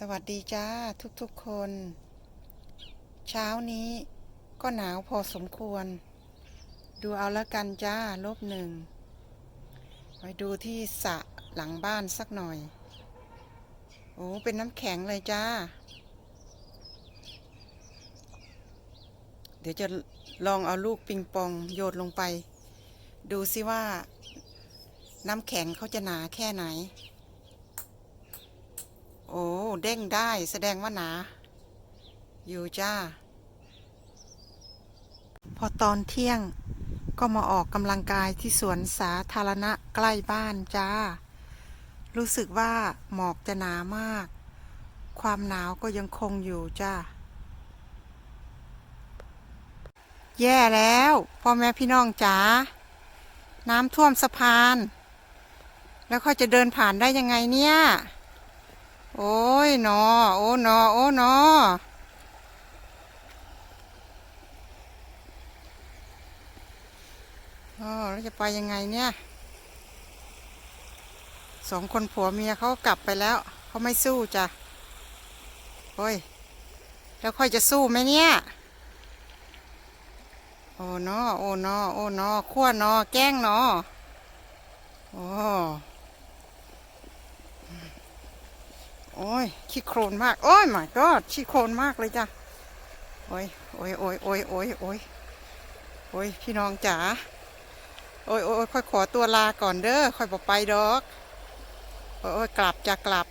สวัสดีจ้าทุกๆคน เช้านี้ก็หนาวพอสมควร ดูเอาแล้วกันจ้าลบหนึ่งไปดูที่สระหลังบ้านสักหน่อย โอ้เป็นน้ำแข็งเลยจ้า เดี๋ยวจะลองเอาลูกปิงปองโยนลงไป ดูซิว่า น้ำแข็งเขาจะหนาแค่ไหน อ้ เด้งได้แสดงว่าหนา อยู่จ้า พอตอนเที่ยงก็มาออกกำลังกายที่สวนสาธารณะใกล้บ้านจ้า รู้สึกว่าหมอกจะหนามาก ความหนาวก็ยังคงอยู่จ้า แย่แล้วพ่อแม่พี่น้องจ๋า น้ำท่วมสะพาน แล้วเขาจะเดินผ่านได้ยังไงเนี่ย นอ โอ้นอ โอ้นออ๋อแล้วจะไปยังไงเนี่ย สองคนผัวเมียเขากลับไปแล้ว เขาไม่สู้จ้ะโอ้ย แล้วค่อยจะสู้ไหมเนี่ย โอ้นอ โอ้นอ โอ้นอขั้วนอ แกล้งนอ โอ้ โอ้ยขี้โครนมาก โอ้ยหมายก็ขี้โครนมากเลยจ้ะ โอ้ยโอ้ยโอ้ยโอ้ยโอ้ยโอ้ยโอ้ยพี่น้องจ๋า โอ้ยโอ้ยค่อยขอตัวลาก่อนเด้อ ค่อยบอกไปดอก โอ้ยโอ้ยกลับจะกลับ